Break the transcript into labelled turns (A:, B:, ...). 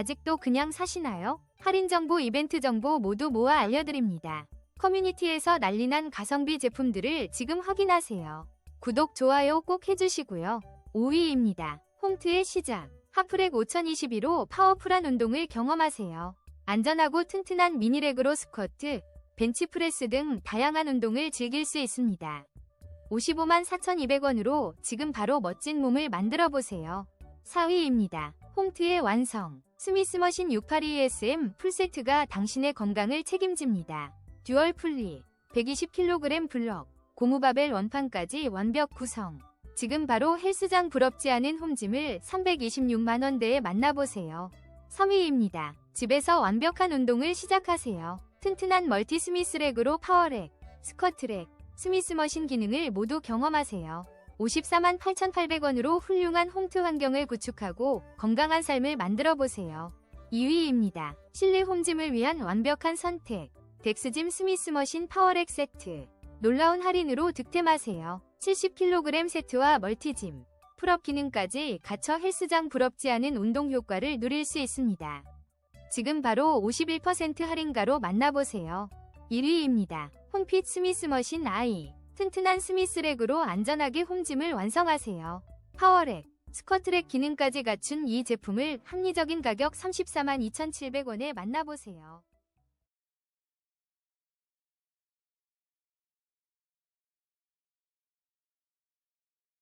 A: 아직도 그냥 사시나요? 할인 정보, 이벤트 정보 모두 모아 알려드립니다. 커뮤니티에서 난리난 가성비 제품들을 지금 확인하세요. 구독, 좋아요 꼭 해주시고요. 5위입니다. 홈트의 시작. 하프렉 5021로 파워풀한 운동을 경험하세요. 안전하고 튼튼한 미니렉으로 스쿼트, 벤치프레스 등 다양한 운동을 즐길 수 있습니다. 55만 4,200원으로 지금 바로 멋진 몸을 만들어 보세요. 4위입니다. 홈트의 완성. 스미스머신 682SM 풀세트가 당신의 건강을 책임집니다. 듀얼 풀리, 120kg 블럭, 고무바벨 원판까지 완벽 구성. 지금 바로 헬스장 부럽지 않은 홈짐을 326만원대에 만나보세요. 3위입니다. 집에서 완벽한 운동을 시작하세요. 튼튼한 멀티 스미스렉으로 파워렉, 스쿼트렉, 스미스머신 기능을 모두 경험하세요. 54만 8,800원으로 훌륭한 홈트 환경을 구축하고 건강한 삶을 만들어 보세요. 2위입니다. 실내 홈짐을 위한 완벽한 선택. 덱스짐 스미스 머신 파워렉 세트. 놀라운 할인으로 득템하세요. 70kg 세트와 멀티짐, 풀업 기능까지 갖춰 헬스장 부럽지 않은 운동 효과를 누릴 수 있습니다. 지금 바로 51% 할인가로 만나보세요. 1위입니다. 홈핏 스미스 머신 아이. 튼튼한 스미스렉으로 안전하게 홈짐을 완성하세요. 파워렉, 스쿼트렉 기능까지 갖춘 이 제품을 합리적인 가격 34만 2,700원에 만나보세요.